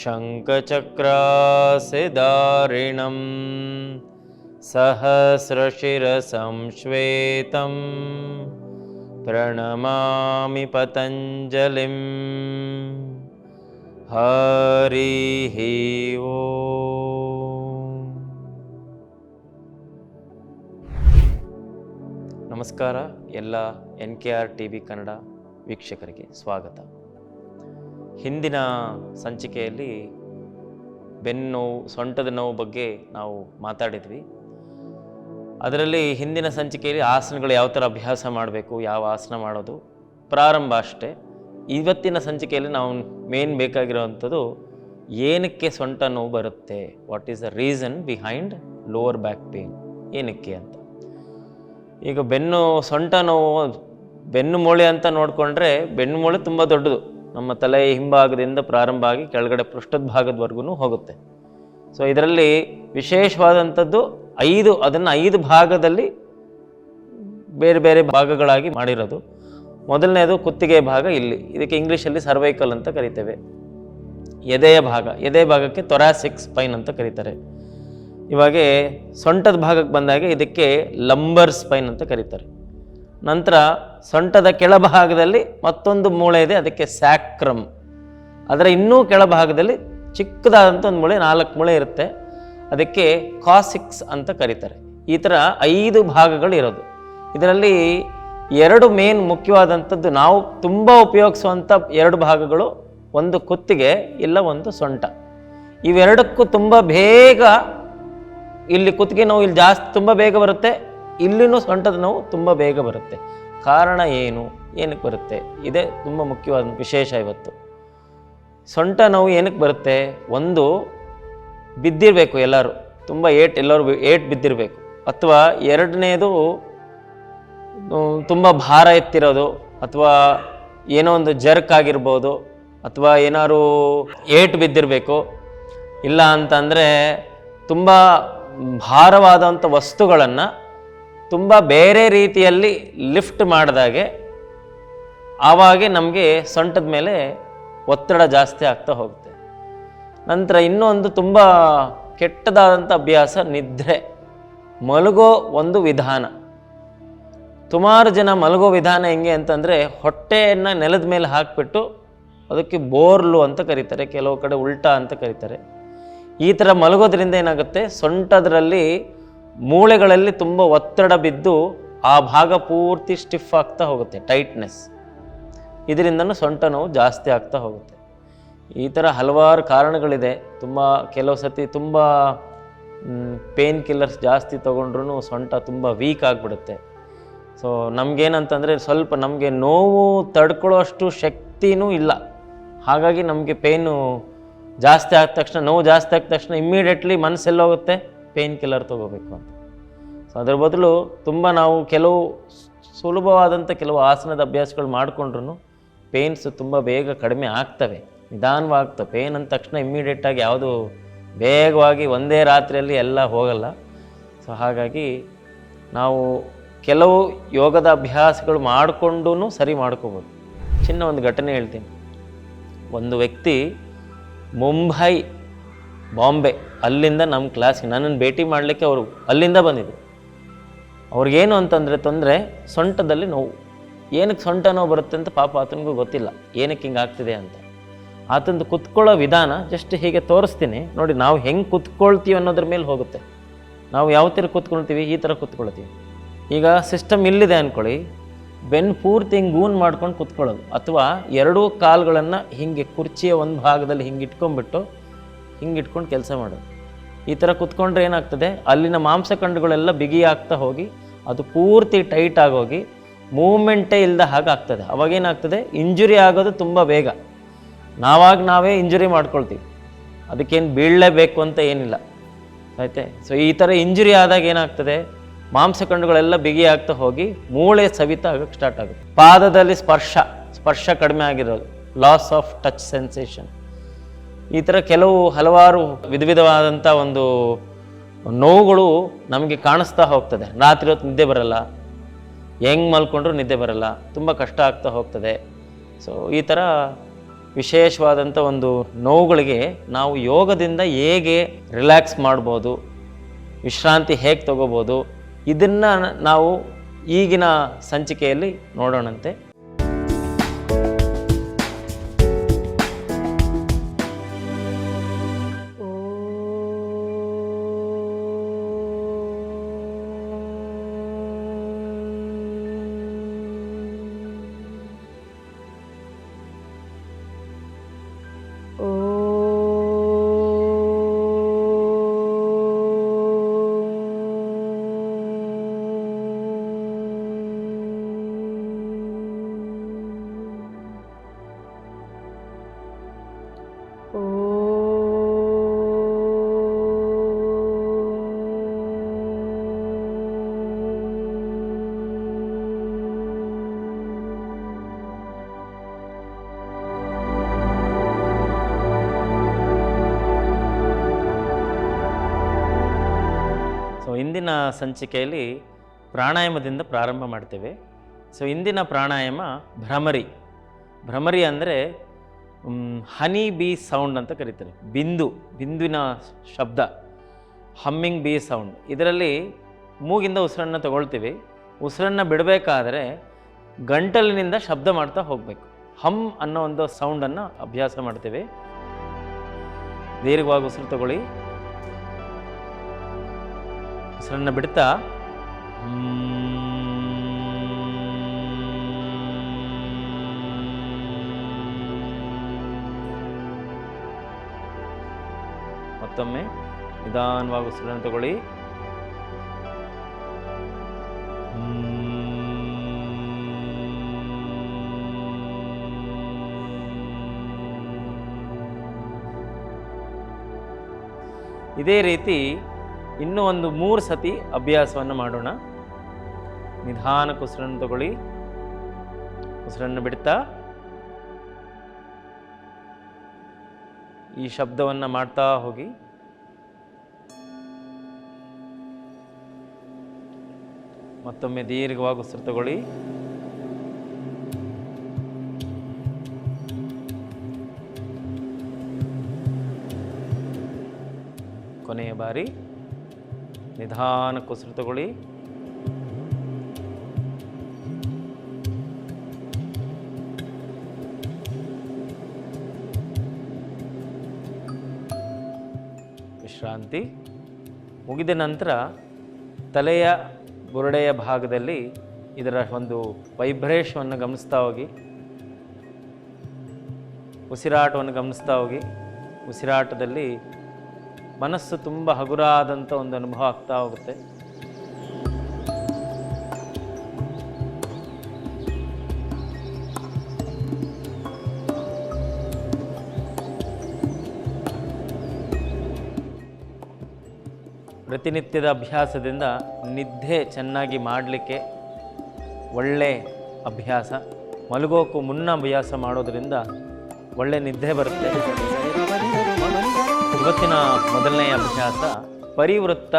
शङ्खचक्रासिदारिणं सहस्रशिरसंश्वेतं प्रणमामि पतञ्जलिं हरिः ಓಂ ನಮಸ್ಕಾರ ಎಲ್ಲ N K R T V Kannada ವೀಕ್ಷಕರಿಗೆ ಸ್ವಾಗತ ಹಿಂದಿನ ಸಂಚಿಕೆಯಲ್ಲಿ ಬೆನ್ನು ನೋವು, ಸೊಂಟದ ನೋವು ಬಗ್ಗೆ ನಾವು ಮಾತಾಡಿದ್ವಿ. ಅದರಲ್ಲಿ ಹಿಂದಿನ ಸಂಚಿಕೆಯಲ್ಲಿ ಆಸನಗಳು ಯಾವ ಥರ ಅಭ್ಯಾಸ ಮಾಡಬೇಕು, ಯಾವ ಆಸನ ಮಾಡೋದು ಪ್ರಾರಂಭ ಅಷ್ಟೇ. ಇವತ್ತಿನ ಸಂಚಿಕೆಯಲ್ಲಿ ನಾವು ಮೇನ್ ಬೇಕಾಗಿರೋವಂಥದ್ದು ಏನಕ್ಕೆ ಸೊಂಟ ನೋವು ಬರುತ್ತೆ what is the reason behind lower back pain ಏನಕ್ಕೆ ಅಂತ. ಈಗ ಬೆನ್ನು, ಸೊಂಟ ನೋವು, ಬೆನ್ನು ಮೂಳೆ ಅಂತ ನೋಡಿಕೊಂಡ್ರೆ ಬೆನ್ನು ಮೂಳೆ ತುಂಬ ದೊಡ್ಡದು. ನಮ್ಮ ತಲೆ ಹಿಂಭಾಗದಿಂದ ಪ್ರಾರಂಭ ಆಗಿ ಕೆಳಗಡೆ ಪೃಷ್ಠದ ಭಾಗದವರೆಗೂ ಹೋಗುತ್ತೆ. ಸೊ ಇದರಲ್ಲಿ ವಿಶೇಷವಾದಂಥದ್ದು ಐದು, ಅದನ್ನು ಐದು ಭಾಗದಲ್ಲಿ ಬೇರೆ ಬೇರೆ ಭಾಗಗಳಾಗಿ ಮಾಡಿರೋದು. ಮೊದಲನೇದು ಕುತ್ತಿಗೆ ಭಾಗ ಇಲ್ಲಿ. ಇದಕ್ಕೆ ಇಂಗ್ಲೀಷಲ್ಲಿ ಸರ್ವೈಕಲ್ ಅಂತ ಕರಿತೇವೆ. ಎದೆಯ ಭಾಗ. ಎದೆ ಭಾಗಕ್ಕೆ ತೊರಾಸಿಕ್ ಸ್ಪೈನ್ ಅಂತ ಕರೀತಾರೆ. ಇವಾಗ ಸೊಂಟದ ಭಾಗಕ್ಕೆ ಬಂದಾಗ ಇದಕ್ಕೆ ಲಂಬರ್ ಸ್ಪೈನ್ ಅಂತ ಕರೀತಾರೆ. ನಂತರ ಸೊಂಟದ ಕೆಳಭಾಗದಲ್ಲಿ ಮತ್ತೊಂದು ಮೂಳೆ ಇದೆ, ಅದಕ್ಕೆ ಸ್ಯಾಕ್ರಮ್. ಅದರ ಇನ್ನೂ ಕೆಳಭಾಗದಲ್ಲಿ ಚಿಕ್ಕದಾದಂಥ ಒಂದು ಮೂಳೆ, ನಾಲ್ಕು ಮೂಳೆ ಇರುತ್ತೆ. ಅದಕ್ಕೆ ಕಾಸಿಕ್ಸ್ ಅಂತ ಕರೀತಾರೆ. ಈ ಥರ ಐದು ಭಾಗಗಳು ಇರೋದು. ಇದರಲ್ಲಿ ಎರಡು ಮೇನ್ ಮುಖ್ಯವಾದಂಥದ್ದು, ನಾವು ತುಂಬ ಉಪಯೋಗಿಸುವಂಥ ಎರಡು ಭಾಗಗಳು, ಒಂದು ಕುತ್ತಿಗೆ, ಇಲ್ಲ ಒಂದು ಸೊಂಟ. ಇವೆರಡಕ್ಕೂ ತುಂಬ ಬೇಗ ಇಲ್ಲಿ ಕುತ್ತಿಗೆ ನೋವು ಇಲ್ಲಿ ಜಾಸ್ತಿ ತುಂಬ ಬೇಗ ಬರುತ್ತೆ, ಇಲ್ಲಿನೂ ಸೊಂಟದ ನೋವು ತುಂಬ ಬೇಗ ಬರುತ್ತೆ. ಕಾರಣ ಏನು, ಏನಕ್ಕೆ ಬರುತ್ತೆ? ಇದೇ ತುಂಬ ಮುಖ್ಯವಾದ ವಿಶೇಷ ಇವತ್ತು. ಸೊಂಟ ನೋವು ಏನಕ್ಕೆ ಬರುತ್ತೆ? ಒಂದು, ಬಿದ್ದಿರಬೇಕು ಎಲ್ಲರೂ. ತುಂಬ ಏಟ್ ಎಲ್ಲರೂ ಏಟ್ ಬಿದ್ದಿರಬೇಕು. ಅಥವಾ ಎರಡನೇದು ತುಂಬ ಭಾರ ಎತ್ತಿರೋದು, ಅಥವಾ ಏನೋ ಒಂದು ಜರ್ಕ್ ಆಗಿರ್ಬೋದು, ಅಥವಾ ಏನಾದ್ರು ಏಟು ಬಿದ್ದಿರಬೇಕು. ಇಲ್ಲ ಅಂತಂದರೆ ತುಂಬ ಭಾರವಾದಂಥ ವಸ್ತುಗಳನ್ನು ತುಂಬ ಬೇರೆ ರೀತಿಯಲ್ಲಿ ಲಿಫ್ಟ್ ಮಾಡಿದಾಗೆ ಆವಾಗೆ ನಮಗೆ ಸೊಂಟದ ಮೇಲೆ ಒತ್ತಡ ಜಾಸ್ತಿ ಆಗ್ತಾ ಹೋಗುತ್ತೆ. ನಂತರ ಇನ್ನೊಂದು ತುಂಬ ಕೆಟ್ಟದಾದಂಥ ಅಭ್ಯಾಸ ನಿದ್ರೆ. ಮಲಗೋ ಒಂದು ವಿಧಾನ. ಸುಮಾರು ಜನ ಮಲಗೋ ವಿಧಾನ ಹೆಂಗೆ ಅಂತಂದರೆ ಹೊಟ್ಟೆಯನ್ನು ನೆಲದ ಮೇಲೆ ಹಾಕಿಬಿಟ್ಟು ಅದಕ್ಕೆ ಬೋರ್ಲು ಅಂತ ಕರೀತಾರೆ, ಕೆಲವು ಕಡೆ ಉಲ್ಟಾ ಅಂತ ಕರೀತಾರೆ. ಈ ಥರ ಮಲಗೋದ್ರಿಂದ ಏನಾಗುತ್ತೆ, ಸೊಂಟದ್ರಲ್ಲಿ ಮೂಳೆಗಳಲ್ಲಿ ತುಂಬ ಒತ್ತಡ ಬಿದ್ದು ಆ ಭಾಗ ಪೂರ್ತಿ ಸ್ಟಿಫ್ ಆಗ್ತಾ ಹೋಗುತ್ತೆ ಟೈಟ್ನೆಸ್ ಇದರಿಂದನೂ ಸೊಂಟ ನೋವು ಜಾಸ್ತಿ ಆಗ್ತಾ ಹೋಗುತ್ತೆ. ಈ ಥರ ಹಲವಾರು ಕಾರಣಗಳಿದೆ. ತುಂಬ ಕೆಲವು ಸತಿ ತುಂಬ ಪೇನ್ ಕಿಲ್ಲರ್ಸ್ ಜಾಸ್ತಿ ತೊಗೊಂಡ್ರೂ ಸೊಂಟ ತುಂಬ ವೀಕ್ ಆಗಿಬಿಡುತ್ತೆ. ಸೊ ನಮಗೇನಂತಂದರೆ ಸ್ವಲ್ಪ ನಮಗೆ ನೋವು ತಡ್ಕೊಳ್ಳೋಷ್ಟು ಶಕ್ತಿನೂ ಇಲ್ಲ. ಹಾಗಾಗಿ ನಮಗೆ ಪೇನು ಜಾಸ್ತಿ ಆದ ತಕ್ಷಣ, ನೋವು ಜಾಸ್ತಿ ಆದ ತಕ್ಷಣ ಇಮ್ಮಿಡಿಯೇಟ್ಲಿ ಮನಸ್ಸೆಲ್ಲ ಹೋಗುತ್ತೆ ಪೇನ್ ಕಿಲ್ಲರ್ ತೊಗೋಬೇಕು ಅಂತ. ಸೊ ಅದರ ಬದಲು ತುಂಬ ನಾವು ಕೆಲವು ಸುಲಭವಾದಂಥ ಕೆಲವು ಆಸನದ ಅಭ್ಯಾಸಗಳು ಮಾಡಿಕೊಂಡ್ರೂ ಪೇನ್ಸ್ ತುಂಬ ಬೇಗ ಕಡಿಮೆ ಆಗ್ತವೆ. ನಿಧಾನವಾಗ್ತವೆ. ಪೇನ್ ಅಂದ ತಕ್ಷಣ ಇಮ್ಮಿಡಿಯೇಟಾಗಿ ಯಾವುದು ಬೇಗವಾಗಿ ಒಂದೇ ರಾತ್ರಿಯಲ್ಲಿ ಎಲ್ಲ ಹೋಗಲ್ಲ. ಸೊ ಹಾಗಾಗಿ ನಾವು ಕೆಲವು ಯೋಗದ ಅಭ್ಯಾಸಗಳು ಮಾಡಿಕೊಂಡೂ ಸರಿ ಮಾಡ್ಕೋಬೋದು. ಚಿನ್ನ ಒಂದು ಘಟನೆ ಹೇಳ್ತೀನಿ. ಒಂದು ವ್ಯಕ್ತಿ ಮುಂಬೈ ಬಾಂಬೆ, ಅಲ್ಲಿಂದ ನಮ್ಮ ಕ್ಲಾಸ್ಗೆ ನನ್ನನ್ನು ಭೇಟಿ ಮಾಡಲಿಕ್ಕೆ ಅವರು ಅಲ್ಲಿಂದ ಬಂದಿದ್ದರು ಅವ್ರಿಗೇನು ಅಂತಂದರೆ ತೊಂದರೆ, ಸೊಂಟದಲ್ಲಿ ನೋವು. ಏನಕ್ಕೆ ಸೊಂಟ ನೋವು ಬರುತ್ತೆ ಅಂತ ಪಾಪ ಆತನಿಗೂ ಗೊತ್ತಿಲ್ಲ. ಏನಕ್ಕೆ ಹಿಂಗೆ ಆಗ್ತಿದೆ ಅಂತ. ಆತಂದು ಕುತ್ಕೊಳ್ಳೋ ವಿಧಾನ ಜಸ್ಟ್ ಹೀಗೆ ತೋರಿಸ್ತೀನಿ. ನೋಡಿ, ನಾವು ಹೆಂಗೆ ಕುತ್ಕೊಳ್ತೀವಿ ಅನ್ನೋದ್ರ ಮೇಲೆ ಹೋಗುತ್ತೆ. ನಾವು ಯಾವ ಥರ ಕುತ್ಕೊಳ್ತೀವಿ? ಈ ಥರ ಕುತ್ಕೊಳ್ತೀವಿ. ಈಗ ಸಿಸ್ಟಮ್ ಇಲ್ಲಿದೆ ಅಂದ್ಕೊಳ್ಳಿ ಬೆನ್ನು ಪೂರ್ತಿ ಹಿಂಗೆ ಗೂನ್ ಮಾಡ್ಕೊಂಡು ಕುತ್ಕೊಳ್ಳೋದು. ಅಥವಾ ಎರಡೂ ಕಾಲುಗಳನ್ನು ಹಿಂಗೆ ಕುರ್ಚಿಯ ಒಂದು ಭಾಗದಲ್ಲಿ ಹಿಂಗೆ ಇಟ್ಕೊಂಡ್ಬಿಟ್ಟು ಹಿಂಗೆ ಇಟ್ಕೊಂಡು ಕೆಲಸ ಮಾಡೋದು. ಈ ಥರ ಕುತ್ಕೊಂಡ್ರೆ ಏನಾಗ್ತದೆ? ಅಲ್ಲಿನ ಮಾಂಸಖಂಡಗಳೆಲ್ಲ ಬಿಗಿ ಆಗ್ತಾ ಹೋಗಿ, ಅದು ಪೂರ್ತಿ ಟೈಟ್ ಆಗೋಗಿ ಮೂಮೆಂಟೇ ಇಲ್ಲದ ಹಾಗೆ ಆಗ್ತದೆ. ಅವಾಗೇನಾಗ್ತದೆ ಇಂಜುರಿ ಆಗೋದು ತುಂಬ ಬೇಗ. ನಾವಾಗ ನಾವೇ ಇಂಜುರಿ ಮಾಡ್ಕೊಳ್ತೀವಿ. ಅದಕ್ಕೇನು ಬೀಳಲೇಬೇಕು ಅಂತ ಏನಿಲ್ಲ. ಆಯ್ತೆ? ಸೊ ಈ ಥರ ಇಂಜುರಿ ಆದಾಗ ಏನಾಗ್ತದೆ? ಮಾಂಸಖಂಡಗಳೆಲ್ಲ ಬಿಗಿ ಆಗ್ತಾ ಹೋಗಿ, ಮೂಳೆ ಸವಿತ ಆಗೋಕ್ಕೆ ಸ್ಟಾರ್ಟ್ ಆಗುತ್ತೆ. ಪಾದದಲ್ಲಿ ಸ್ಪರ್ಶ. ಸ್ಪರ್ಶ ಕಡಿಮೆ ಆಗಿರೋದು. ಲಾಸ್ ಆಫ್ ಟಚ್ ಸೆನ್ಸೇಷನ್ ಈ ಥರ ಕೆಲವು ಹಲವಾರು ವಿಧ ವಿಧವಾದಂಥ ಒಂದು ನೋವುಗಳು ನಮಗೆ ಕಾಣಿಸ್ತಾ ಹೋಗ್ತದೆ. ರಾತ್ರಿ ಹೊತ್ತು ನಿದ್ದೆ ಬರಲ್ಲ. ಹೆಂಗೆ ಮಲ್ಕೊಂಡ್ರೂ ನಿದ್ದೆ ಬರಲ್ಲ. ತುಂಬ ಕಷ್ಟ ಆಗ್ತಾ ಹೋಗ್ತದೆ. ಸೊ ಈ ಥರ ವಿಶೇಷವಾದಂಥ ಒಂದು ನೋವುಗಳಿಗೆ ನಾವು ಯೋಗದಿಂದ ಹೇಗೆ ರಿಲ್ಯಾಕ್ಸ್ ಮಾಡ್ಬೋದು, ವಿಶ್ರಾಂತಿ ಹೇಗೆ ತಗೋಬೋದು, ಇದನ್ನು ನಾವು ಈಗಿನ ಸಂಚಿಕೆಯಲ್ಲಿ ನೋಡೋಣಂತೆ. ಸಂಚಿಕೆಯಲ್ಲಿ ಪ್ರಾಣಾಯಾಮದಿಂದ ಪ್ರಾರಂಭ ಮಾಡ್ತೇವೆ. ಸೊ ಇಂದಿನ ಪ್ರಾಣಾಯಾಮ ಭ್ರಮರಿ. ಭ್ರಮರಿ ಅಂದರೆ ಹನಿ ಬೀ ಸೌಂಡ್ ಅಂತ ಕರೀತಾರೆ. ಬಿಂದು, ಬಿಂದುವಿನ ಶಬ್ದ. Humming bee sound. ಇದರಲ್ಲಿ ಮೂಗಿಂದ ಉಸಿರನ್ನು ತಗೊಳ್ತೀವಿ. ಉಸಿರನ್ನು ಬಿಡಬೇಕಾದ್ರೆ ಗಂಟಲಿನಿಂದ ಶಬ್ದ ಮಾಡ್ತಾ ಹೋಗಬೇಕು. ಹಮ್ ಅನ್ನೋ ಒಂದು ಸೌಂಡನ್ನು ಅಭ್ಯಾಸ ಮಾಡ್ತೇವೆ. ದೀರ್ಘವಾಗಿ ಉಸಿರು ತಗೊಳ್ಳಿ. ಉಸಿರನ್ನು ಬಿಡ್ತಾ? ಮತ್ತೊಮ್ಮೆ ನಿಧಾನವಾಗಿ ಉಸಿರನ್ನು ತಗೊಳ್ಳಿ. ಇದೇ ರೀತಿ ಇನ್ನೂ ಒಂದು ಮೂರು ಸತಿ ಅಭ್ಯಾಸವನ್ನು ಮಾಡೋಣ. ನಿಧಾನಕ್ಕೆ ಉಸಿರನ್ನು ತಗೊಳ್ಳಿ. ಉಸಿರನ್ನು ಬಿಡ್ತಾ. ಈ ಶಬ್ದವನ್ನು ಮಾಡ್ತಾ ಹೋಗಿ. ಮತ್ತೊಮ್ಮೆ ದೀರ್ಘವಾಗಿ ಉಸಿರು ತಗೊಳ್ಳಿ. ಕೊನೆಯ ಬಾರಿ. ನಿಧಾನಕ್ಕೆ ಉಸಿರು ತಗೊಳ್ಳಿ ವಿಶ್ರಾಂತಿ ಮುಗಿದ ನಂತರ ತಲೆಯ ಬುರುಡೆಯ ಭಾಗದಲ್ಲಿ ಇದರ ಒಂದು ವೈಬ್ರೇಷವನ್ನು ಗಮನಿಸ್ತಾ ಹೋಗಿ. ಉಸಿರಾಟವನ್ನು ಗಮನಿಸ್ತಾ ಹೋಗಿ. ಉಸಿರಾಟದಲ್ಲಿ ಮನಸ್ಸು ತುಂಬ ಹಗುರಾದಂಥ ಒಂದು ಅನುಭವ ಆಗ್ತಾ ಹೋಗುತ್ತೆ. ಪ್ರತಿನಿತ್ಯದ ಅಭ್ಯಾಸದಿಂದ ನಿದ್ದೆ ಚೆನ್ನಾಗಿ ಮಾಡಲಿಕ್ಕೆ ಒಳ್ಳೆ ಅಭ್ಯಾಸ. ಮಲಗೋಕ್ಕೂ ಮುನ್ನ ಅಭ್ಯಾಸ ಮಾಡೋದರಿಂದ ಒಳ್ಳೆ ನಿದ್ದೆ ಬರುತ್ತೆ. ಇವತ್ತಿನ ಮೊದಲನೆಯ ಅಭ್ಯಾಸ ಪರಿವೃತ್ತ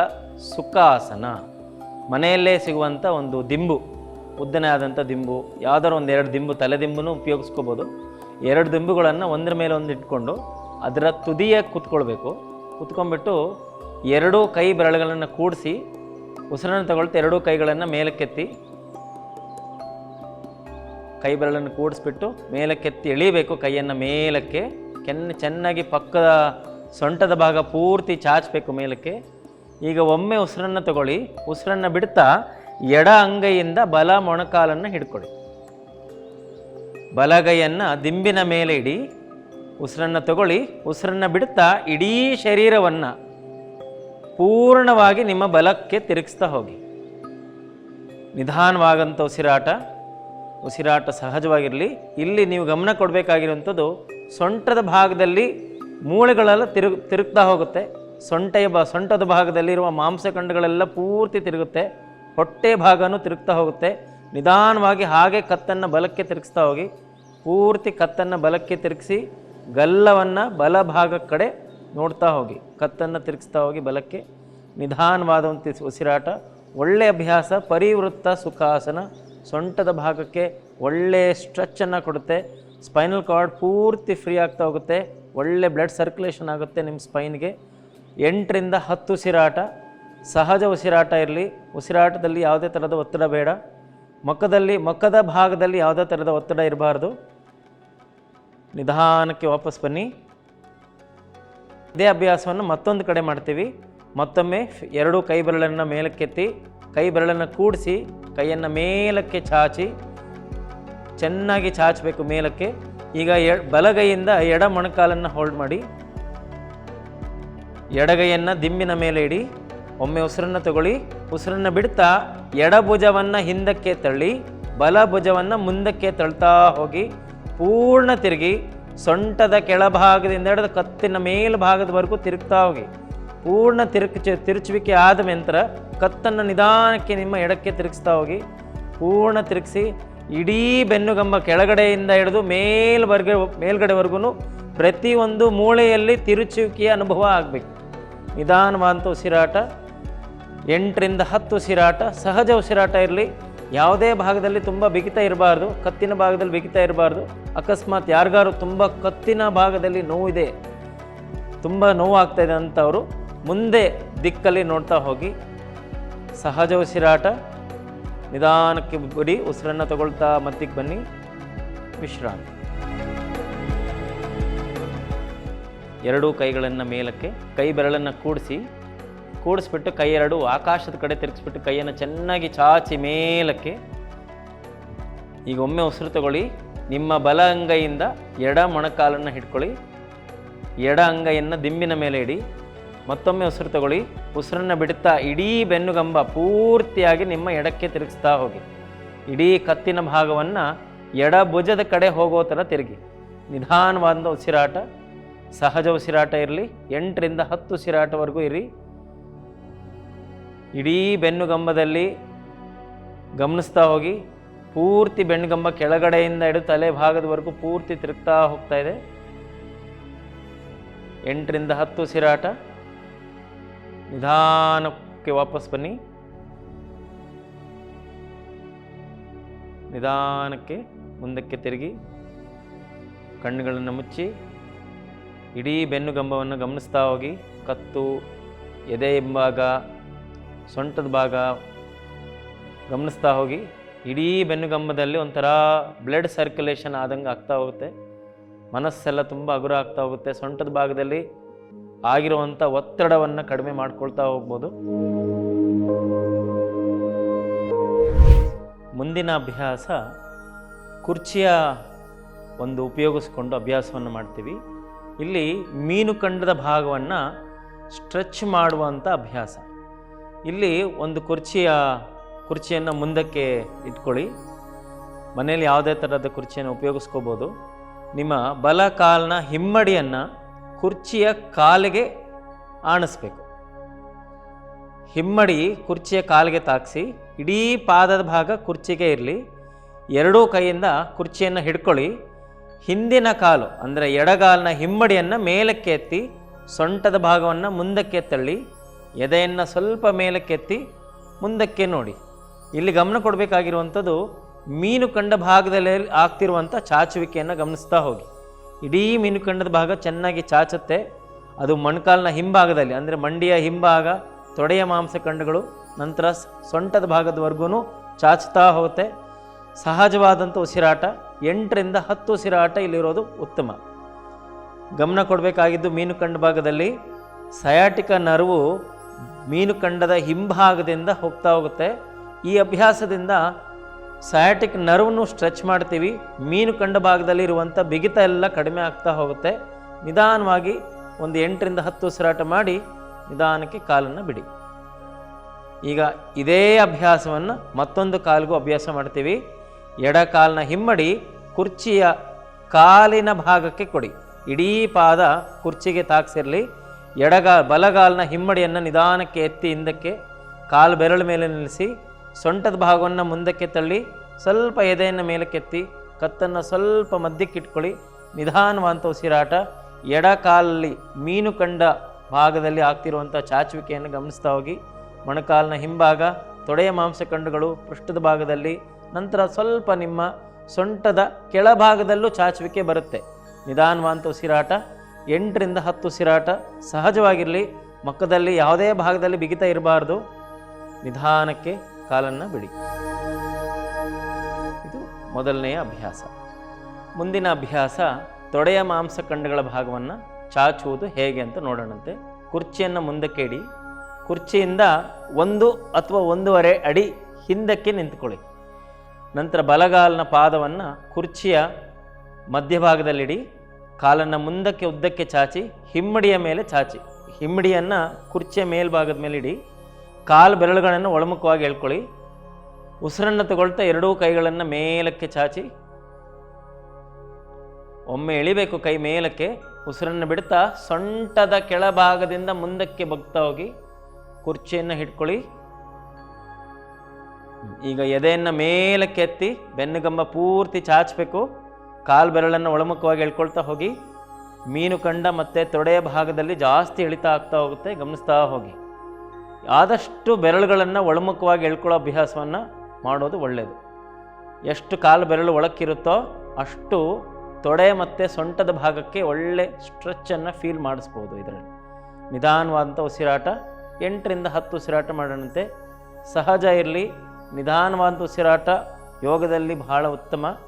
ಸುಖಾಸನ. ಮನೆಯಲ್ಲೇ ಸಿಗುವಂಥ ಒಂದು ದಿಂಬು, ಉದ್ದನೇ ಆದಂಥ ದಿಂಬು ಯಾವ್ದಾರು ಒಂದು ಎರಡು ದಿಂಬು, ತಲೆ ದಿಂಬುನು ಉಪಯೋಗಿಸ್ಕೋಬೋದು. ಎರಡು ದಿಂಬುಗಳನ್ನು ಒಂದರ ಮೇಲೆ ಒಂದು ಇಟ್ಕೊಂಡು ಅದರ ತುದಿಯ ಕೂತ್ಕೊಳ್ಬೇಕು. ಕೂತ್ಕೊಂಡ್ಬಿಟ್ಟು ಎರಡೂ ಕೈ ಬೆರಳುಗಳನ್ನು ಕೂಡಿಸಿ ಉಸಿರನ್ನು ತಗೊಳ್ತಾ ಎರಡೂ ಕೈಗಳನ್ನು ಮೇಲಕ್ಕೆತ್ತಿ, ಕೈ ಬೆರಳನ್ನು ಕೂಡಿಸ್ಬಿಟ್ಟು ಮೇಲಕ್ಕೆತ್ತಿ ಎಳಿಬೇಕು ಕೈಯನ್ನು ಮೇಲಕ್ಕೆ. ಕೆನ್ನ ಚೆನ್ನಾಗಿ ಪಕ್ಕದ ಸೊಂಟದ ಭಾಗ ಪೂರ್ತಿ ಚಾಚಬೇಕು ಮೇಲಕ್ಕೆ. ಈಗ ಒಮ್ಮೆ ಉಸಿರನ್ನು ತಗೊಳ್ಳಿ. ಉಸಿರನ್ನು ಬಿಡ್ತಾ ಎಡ ಅಂಗೈಯಿಂದ ಬಲ ಮೊಣಕಾಲನ್ನು ಹಿಡ್ಕೊಳ್ಳಿ ಬಲಗೈಯನ್ನು ದಿಂಬಿನ ಮೇಲೆ ಇಡಿ. ಉಸಿರನ್ನು ತಗೊಳ್ಳಿ. ಉಸಿರನ್ನು ಬಿಡ್ತಾ ಇಡೀ ಶರೀರವನ್ನು ಪೂರ್ಣವಾಗಿ ನಿಮ್ಮ ಬಲಕ್ಕೆ ತಿರುಗಿಸ್ತಾ ಹೋಗಿ. ನಿಧಾನವಾಗಂಥ ಉಸಿರಾಟ. ಉಸಿರಾಟ ಸಹಜವಾಗಿರಲಿ. ಇಲ್ಲಿ ನೀವು ಗಮನ ಕೊಡಬೇಕಾಗಿರುವಂಥದ್ದು ಸೊಂಟದ ಭಾಗದಲ್ಲಿ ಮೂಳೆಗಳೆಲ್ಲ ತಿರುಗ್ ತಿರುಗ್ತಾ ಹೋಗುತ್ತೆ. ಸೊಂಟೆಯ ಬ, ಸೊಂಟದ ಭಾಗದಲ್ಲಿರುವ ಮಾಂಸಖಂಡಗಳೆಲ್ಲ ಪೂರ್ತಿ ತಿರುಗುತ್ತೆ. ಹೊಟ್ಟೆ ಭಾಗನೂ ತಿರುಗ್ತಾ ಹೋಗುತ್ತೆ. ನಿಧಾನವಾಗಿ ಹಾಗೆ ಕತ್ತನ್ನು ಬಲಕ್ಕೆ ತಿರುಗಿಸ್ತಾ ಹೋಗಿ, ಪೂರ್ತಿ ಕತ್ತನ್ನು ಬಲಕ್ಕೆ ತಿರುಗಿಸಿ, ಗಲ್ಲವನ್ನು ಬಲಭಾಗ ಕಡೆ ನೋಡ್ತಾ ಹೋಗಿ. ಕತ್ತನ್ನು ತಿರುಗಿಸ್ತಾ ಹೋಗಿ ಬಲಕ್ಕೆ. ನಿಧಾನವಾದಂಥ ಉಸಿರಾಟ ಒಳ್ಳೆಯ ಅಭ್ಯಾಸ, ಪರಿವೃತ್ತ ಸುಖಾಸನ, ಸೊಂಟದ ಭಾಗಕ್ಕೆ ಒಳ್ಳೆಯ ಸ್ಟ್ರೆಚ್ಚನ್ನು ಕೊಡುತ್ತೆ. ಸ್ಪೈನಲ್ ಕಾರ್ಡ್ ಪೂರ್ತಿ ಫ್ರೀ ಆಗ್ತಾ ಹೋಗುತ್ತೆ. ಒಳ್ಳೆ ಬ್ಲಡ್ ಸರ್ಕ್ಯುಲೇಷನ್ ಆಗುತ್ತೆ ನಿಮ್ಮ ಸ್ಪೈನ್ಗೆ ಎಂಟರಿಂದ ಹತ್ತು ಉಸಿರಾಟ, ಸಹಜ ಉಸಿರಾಟ ಇರಲಿ. ಉಸಿರಾಟದಲ್ಲಿ ಯಾವುದೇ ಥರದ ಒತ್ತಡ ಬೇಡ. ಮುಖದಲ್ಲಿ ಮುಖದ ಭಾಗದಲ್ಲಿ ಯಾವುದೇ ಥರದ ಒತ್ತಡ ಇರಬಾರ್ದು. ನಿಧಾನಕ್ಕೆ ವಾಪಸ್ ಬನ್ನಿ. ಇದೇ ಅಭ್ಯಾಸವನ್ನು ಮತ್ತೊಂದು ಕಡೆ ಮಾಡ್ತೀವಿ. ಮತ್ತೊಮ್ಮೆ ಎರಡು ಕೈ ಬೆರಳನ್ನು ಮೇಲಕ್ಕೆತ್ತಿ, ಕೈ ಬೆರಳನ್ನು ಕೂಡಿಸಿ, ಕೈಯನ್ನು ಮೇಲಕ್ಕೆ ಚಾಚಿ, ಚೆನ್ನಾಗಿ ಚಾಚಬೇಕು ಮೇಲಕ್ಕೆ. ಈಗ ಎ, ಬಲಗೈಯಿಂದ ಎಡ ಮೊಣಕಾಲನ್ನು ಹೋಲ್ಡ್ ಮಾಡಿ. ಎಡಗೈಯನ್ನು ದಿಂಬಿನ ಮೇಲೆ ಇಡಿ. ಒಮ್ಮೆ ಉಸಿರನ್ನು ತಗೊಳ್ಳಿ. ಉಸಿರನ್ನು ಬಿಡ್ತಾ ಎಡ ಭುಜವನ್ನು ಹಿಂದಕ್ಕೆ ತಳ್ಳಿ. ಬಲ ಭುಜವನ್ನು ಮುಂದಕ್ಕೆ ತಳ್ತಾ ಹೋಗಿ. ಪೂರ್ಣ ತಿರುಗಿ. ಸೊಂಟದ ಕೆಳಭಾಗದಿಂದ ಹಿಡಿದು ಕತ್ತಿನ ಮೇಲ್ಭಾಗದವರೆಗೂ ತಿರುಗ್ತಾ ಹೋಗಿ. ಪೂರ್ಣ ತಿರುಕ್ ತಿರುಚುವಿಕೆ ಆದ ನಂತರ ಕತ್ತನ್ನು ನಿಧಾನಕ್ಕೆ ನಿಮ್ಮ ಎಡಕ್ಕೆ ತಿರುಗಿಸ್ತಾ ಹೋಗಿ. ಪೂರ್ಣ ತಿರುಗಿಸಿ. ಇಡೀ ಬೆನ್ನುಗಂಬ ಕೆಳಗಡೆಯಿಂದ ಹಿಡಿದು ಮೇಲ್ವರ್ಗ ಮೇಲ್ಗಡೆವರೆಗೂ ಪ್ರತಿಯೊಂದು ಮೂಳೆಯಲ್ಲಿ ತಿರುಚುವಿಕೆಯ ಅನುಭವ ಆಗಬೇಕು. ನಿಧಾನವಾದಂಥ ಉಸಿರಾಟ, ಎಂಟರಿಂದ ಹತ್ತು ಉಸಿರಾಟ, ಸಹಜ ಉಸಿರಾಟ ಇರಲಿ. ಯಾವುದೇ ಭಾಗದಲ್ಲಿ ತುಂಬ ಬಿಗಿತ ಇರಬಾರ್ದು, ಕತ್ತಿನ ಭಾಗದಲ್ಲಿ ಬಿಗಿತ ಇರಬಾರ್ದು. ಅಕಸ್ಮಾತ್ ಯಾರಿಗಾರು ತುಂಬ ಕತ್ತಿನ ಭಾಗದಲ್ಲಿ ನೋವಿದೆ, ತುಂಬ ನೋವಾಗ್ತಾಯಿದೆ ಅಂತವರು ಮುಂದೆ ದಿಕ್ಕಲ್ಲಿ ನೋಡ್ತಾ ಹೋಗಿ. ಸಹಜ ಉಸಿರಾಟ ನಿಧಾನಕ್ಕೆ ಬಿಡಿ ಉಸಿರನ್ನು ತಗೊಳ್ತಾ ಮತ್ತಿಗೆ ಬನ್ನಿ. ವಿಶ್ರಾಂತಿ. ಎರಡೂ ಕೈಗಳನ್ನು ಮೇಲಕ್ಕೆ, ಕೈ ಬೆರಳನ್ನು ಕೂಡಿಸಿ, ಕೂಡಿಸ್ಬಿಟ್ಟು ಕೈ ಎರಡು ಆಕಾಶದ ಕಡೆ ತಿರುಗಿಸ್ಬಿಟ್ಟು ಕೈಯನ್ನು ಚೆನ್ನಾಗಿ ಚಾಚಿ ಮೇಲಕ್ಕೆ, ಈಗ ಒಮ್ಮೆ ಉಸಿರು ತಗೊಳ್ಳಿ, ನಿಮ್ಮ ಬಲ ಅಂಗೈಯಿಂದ ಎಡ ಮೊಣಕಾಲನ್ನು ಹಿಡ್ಕೊಳ್ಳಿ. ಎಡ ಅಂಗೈಯನ್ನು ದಿಂಬಿನ ಮೇಲೆ ಇಡಿ. ಮತ್ತೊಮ್ಮೆ ಉಸಿರು ತಗೊಳ್ಳಿ. ಉಸಿರನ್ನು ಬಿಡುತ್ತಾ ಇಡೀ ಬೆನ್ನುಗಂಬ ಪೂರ್ತಿಯಾಗಿ ನಿಮ್ಮ ಎಡಕ್ಕೆ ತಿರುಗಿಸ್ತಾ ಹೋಗಿ. ಇಡೀ ಕತ್ತಿನ ಭಾಗವನ್ನು ಎಡ ಭುಜದ ಕಡೆ ಹೋಗೋ ಥರ ತಿರುಗಿ. ನಿಧಾನವಾದ ಉಸಿರಾಟ, ಸಹಜ ಉಸಿರಾಟ ಇರಲಿ, ಎಂಟರಿಂದ ಹತ್ತು ಉಸಿರಾಟವರೆಗೂ ಇರಿ. ಇಡೀ ಬೆನ್ನುಗಂಬದಲ್ಲಿ ಗಮನಿಸ್ತಾ ಹೋಗಿ. ಪೂರ್ತಿ ಬೆನ್ನುಗಂಬ ಕೆಳಗಡೆಯಿಂದ ಹಿಡಿದು ತಲೆ ಭಾಗದವರೆಗೂ ಪೂರ್ತಿ ತಿರುಗ್ತಾ ಹೋಗ್ತಾ ಇದೆ. ಎಂಟರಿಂದ ಹತ್ತು ಉಸಿರಾಟ. ನಿಧಾನಕ್ಕೆ ವಾಪಸ್ ಬನ್ನಿ. ನಿಧಾನಕ್ಕೆ ಮುಂದಕ್ಕೆ ತಿರುಗಿ. ಕಣ್ಣುಗಳನ್ನು ಮುಚ್ಚಿ. ಇಡೀ ಬೆನ್ನುಗಂಬವನ್ನು ಗಮನಿಸ್ತಾ ಹೋಗಿ. ಕತ್ತು, ಎದೆ ಹಿಂಭಾಗ, ಸೊಂಟದ ಭಾಗ ಗಮನಿಸ್ತಾ ಹೋಗಿ. ಇಡೀ ಬೆನ್ನುಗಂಬದಲ್ಲಿ ಒಂಥರ ಬ್ಲಡ್ ಸರ್ಕ್ಯುಲೇಷನ್ ಆದಂಗೆ ಆಗ್ತಾ ಹೋಗುತ್ತೆ. ಮನಸ್ಸೆಲ್ಲ ತುಂಬ ಹಗುರ ಆಗ್ತಾ ಹೋಗುತ್ತೆ. ಸೊಂಟದ ಭಾಗದಲ್ಲಿ ಆಗಿರುವಂಥ ಒತ್ತಡವನ್ನು ಕಡಿಮೆ ಮಾಡ್ಕೊಳ್ತಾ ಹೋಗ್ಬೋದು. ಮುಂದಿನ ಅಭ್ಯಾಸ ಕುರ್ಚಿಯ ಒಂದು ಉಪಯೋಗಿಸ್ಕೊಂಡು ಅಭ್ಯಾಸವನ್ನು ಮಾಡ್ತೀವಿ. ಇಲ್ಲಿ ಮೀನು ಕಂಡದ ಭಾಗವನ್ನು ಸ್ಟ್ರೆಚ್ ಮಾಡುವಂಥ ಅಭ್ಯಾಸ. ಇಲ್ಲಿ ಒಂದು ಕುರ್ಚಿಯ ಕುರ್ಚಿಯನ್ನು ಮುಂದಕ್ಕೆ ಇಟ್ಕೊಳ್ಳಿ. ಮನೆಯಲ್ಲಿ ಯಾವುದೇ ಥರದ ಕುರ್ಚಿಯನ್ನು ಉಪಯೋಗಿಸ್ಕೋಬೋದು. ನಿಮ್ಮ ಬಲ ಕಾಲಿನ ಹಿಮ್ಮಡಿಯನ್ನು ಕುರ್ಚಿಯ ಕಾಲಿಗೆ ಆಣಿಸ್ಬೇಕು. ಹಿಮ್ಮಡಿ ಕುರ್ಚಿಯ ಕಾಲಿಗೆ ತಾಗಿಸಿ ಇಡೀ ಪಾದದ ಭಾಗ ಕುರ್ಚಿಗೆ ಇರಲಿ. ಎರಡೂ ಕೈಯಿಂದ ಕುರ್ಚಿಯನ್ನು ಹಿಡ್ಕೊಳ್ಳಿ. ಹಿಂದಿನ ಕಾಲು, ಅಂದರೆ ಎಡಗಾಲಿನ ಹಿಮ್ಮಡಿಯನ್ನು ಮೇಲಕ್ಕೆ ಎತ್ತಿ, ಸೊಂಟದ ಭಾಗವನ್ನು ಮುಂದಕ್ಕೆ ತಳ್ಳಿ ಎದೆಯನ್ನು ಸ್ವಲ್ಪ ಮೇಲಕ್ಕೆತ್ತಿ ಮುಂದಕ್ಕೆ ನೋಡಿ. ಇಲ್ಲಿ ಗಮನ ಕೊಡಬೇಕಾಗಿರುವಂಥದ್ದು, ಮೀನು ಕಂಡ ಭಾಗದಲ್ಲಿ ಆಗ್ತಿರುವಂಥ ಚಾಚುವಿಕೆಯನ್ನು ಗಮನಿಸ್ತಾ ಹೋಗಿ. ಇಡೀ ಮೀನುಕಂಡದ ಭಾಗ ಚೆನ್ನಾಗಿ ಚಾಚುತ್ತೆ. ಅದು ಮಣ್ಕಾಲಿನ ಹಿಂಭಾಗದಲ್ಲಿ, ಅಂದರೆ ಮಂಡಿಯ ಹಿಂಭಾಗ, ತೊಡೆಯ ಮಾಂಸಖಂಡಗಳು ನಂತರ ಸೊಂಟದ ಭಾಗದವರೆಗೂ ಚಾಚುತ್ತಾ ಹೋಗುತ್ತೆ. ಸಹಜವಾದಂಥ ಉಸಿರಾಟ, ಎಂಟರಿಂದ ಹತ್ತು ಉಸಿರಾಟ ಇಲ್ಲಿರೋದು ಉತ್ತಮ. ಗಮನ ಕೊಡಬೇಕಾಗಿದ್ದು ಮೀನುಕಂಡ ಭಾಗದಲ್ಲಿ, ಸಯಾಟಿಕ ನರವು ಮೀನುಕಂಡದ ಹಿಂಭಾಗದಿಂದ ಹೋಗ್ತಾ ಹೋಗುತ್ತೆ. ಈ ಅಭ್ಯಾಸದಿಂದ ಸಯಾಟಿಕ್ ನರ್ವ್ನು ಸ್ಟ್ರೆಚ್ ಮಾಡ್ತೀವಿ, ಮೀನು ಕಂಡ ಭಾಗದಲ್ಲಿ ಇರುವಂಥ ಬಿಗಿತ ಎಲ್ಲ ಕಡಿಮೆ ಆಗ್ತಾ ಹೋಗುತ್ತೆ. ನಿಧಾನವಾಗಿ ಒಂದು ಎಂಟರಿಂದ ಹತ್ತು ಉಸಿರಾಟ ಮಾಡಿ ನಿಧಾನಕ್ಕೆ ಕಾಲನ್ನು ಬಿಡಿ. ಈಗ ಇದೇ ಅಭ್ಯಾಸವನ್ನು ಮತ್ತೊಂದು ಕಾಲಿಗೂ ಅಭ್ಯಾಸ ಮಾಡ್ತೀವಿ. ಎಡ ಕಾಲನ್ನ ಹಿಮ್ಮಡಿ ಕುರ್ಚಿಯ ಕಾಲಿನ ಭಾಗಕ್ಕೆ ಕೊಡಿ. ಇಡೀ ಪಾದ ಕುರ್ಚಿಗೆ ತಾಕ್ಸಿರಲಿ. ಎಡಗಾ ಬಲಗಾಲಿನ ಹಿಮ್ಮಡಿಯನ್ನು ನಿಧಾನಕ್ಕೆ ಎತ್ತಿ ಹಿಂದಕ್ಕೆ ಕಾಲು ಬೆರಳು ಮೇಲೆ ನಿಲ್ಲಿಸಿ ಸೊಂಟದ ಭಾಗವನ್ನು ಮುಂದಕ್ಕೆ ತಳ್ಳಿ, ಸ್ವಲ್ಪ ಎದೆಯನ್ನು ಮೇಲಕ್ಕೆತ್ತಿ ಕತ್ತನ್ನು ಸ್ವಲ್ಪ ಮಧ್ಯಕ್ಕೆ ಇಟ್ಕೊಳ್ಳಿ. ನಿಧಾನವಂತ ಉಸಿರಾಟ. ಎಡ ಕಾಲಲ್ಲಿ ಮೀನು ಕಂಡ ಭಾಗದಲ್ಲಿ ಆಗ್ತಿರುವಂಥ ಚಾಚುವಿಕೆಯನ್ನು ಗಮನಿಸ್ತಾ ಹೋಗಿ. ಮೊಣಕಾಲಿನ ಹಿಂಭಾಗ, ತೊಡೆಯ ಮಾಂಸಖಂಡಗಳು ಪೃಷ್ಠದ ಭಾಗದಲ್ಲಿ, ನಂತರ ಸ್ವಲ್ಪ ನಿಮ್ಮ ಸೊಂಟದ ಕೆಳಭಾಗದಲ್ಲೂ ಚಾಚುವಿಕೆ ಬರುತ್ತೆ. ನಿಧಾನವಂತ ಉಸಿರಾಟ. ಎಂಟರಿಂದ ಹತ್ತು ಉಸಿರಾಟ. ಸಹಜವಾಗಿರಲಿ, ಮಕ್ಕದಲ್ಲಿ ಯಾವುದೇ ಭಾಗದಲ್ಲಿ ಬಿಗಿತ ಇರಬಾರ್ದು. ನಿಧಾನಕ್ಕೆ ಕಾಲನ್ನು ಬಿಡಿ. ಇದು ಮೊದಲನೆಯ ಅಭ್ಯಾಸ. ಮುಂದಿನ ಅಭ್ಯಾಸ ತೊಡೆಯ ಮಾಂಸಖಂಡಗಳ ಭಾಗವನ್ನು ಚಾಚುವುದು ಹೇಗೆ ಅಂತ ನೋಡೋಣಂತೆ. ಕುರ್ಚಿಯನ್ನು ಮುಂದಕ್ಕೆ ಇಡಿ. ಕುರ್ಚಿಯಿಂದ ಒಂದು ಅಥವಾ ಒಂದೂವರೆ ಅಡಿ ಹಿಂದಕ್ಕೆ ನಿಂತ್ಕೊಳ್ಳಿ. ನಂತರ ಬಲಗಾಲಿನ ಪಾದವನ್ನು ಕುರ್ಚಿಯ ಮಧ್ಯಭಾಗದಲ್ಲಿಡಿ. ಕಾಲನ್ನು ಮುಂದಕ್ಕೆ ಉದ್ದಕ್ಕೆ ಚಾಚಿ, ಹಿಮ್ಮಡಿಯ ಮೇಲೆ ಚಾಚಿ. ಹಿಮ್ಮಡಿಯನ್ನು ಕುರ್ಚಿಯ ಮೇಲ್ಭಾಗದ ಮೇಲೆ ಇಡಿ ಕಾಲು ಬೆರಳುಗಳನ್ನು ಒಳಮುಖವಾಗಿ ಎಳ್ಕೊಳ್ಳಿ ಉಸಿರನ್ನು ತಗೊಳ್ತಾ ಎರಡೂ ಕೈಗಳನ್ನು ಮೇಲಕ್ಕೆ ಚಾಚಿ. ಒಮ್ಮೆ ಎಳಿಬೇಕು ಕೈ ಮೇಲಕ್ಕೆ, ಉಸಿರನ್ನು ಬಿಡ್ತಾ ಸೊಂಟದ ಕೆಳಭಾಗದಿಂದ ಮುಂದಕ್ಕೆ ಬಗ್ತಾ ಹೋಗಿ ಕುರ್ಚಿಯನ್ನು ಹಿಡ್ಕೊಳ್ಳಿ. ಈಗ ಎದೆಯನ್ನು ಮೇಲಕ್ಕೆ ಎತ್ತಿ ಬೆನ್ನುಗಂಬ ಪೂರ್ತಿ ಚಾಚಬೇಕು. ಕಾಲು ಬೆರಳನ್ನು ಒಳಮುಖವಾಗಿ ಎಳ್ಕೊಳ್ತಾ ಹೋಗಿ. ಮೀನು ಕಂಡ ಮತ್ತು ತೊಡೆಯ ಭಾಗದಲ್ಲಿ ಜಾಸ್ತಿ ಇಳಿತಾ ಆಗ್ತಾ ಹೋಗುತ್ತೆ, ಗಮನಿಸ್ತಾ ಹೋಗಿ. ಆದಷ್ಟು ಬೆರಳುಗಳನ್ನು ಒಳಮುಖವಾಗಿ ಎಳ್ಕೊಳ್ಳೋ ಅಭ್ಯಾಸವನ್ನು ಮಾಡೋದು ಒಳ್ಳೆಯದು ಎಷ್ಟು ಕಾಲು ಬೆರಳು ಒಳಕ್ಕಿರುತ್ತೋ ಅಷ್ಟು ತೊಡೆ ಮತ್ತು ಸೊಂಟದ ಭಾಗಕ್ಕೆ ಒಳ್ಳೆ ಸ್ಟ್ರೆಚ್ಚನ್ನು ಫೀಲ್ ಮಾಡಿಸ್ಬೋದು ಇದರಲ್ಲಿ. ನಿಧಾನವಾದಂಥ ಉಸಿರಾಟ, ಎಂಟರಿಂದ ಹತ್ತು ಉಸಿರಾಟ ಮಾಡೋಣಂತೆ. ಸಹಜ ಇರಲಿ ನಿಧಾನವಾದಂಥ ಉಸಿರಾಟ ಯೋಗದಲ್ಲಿ ಬಹಳ ಉತ್ತಮ.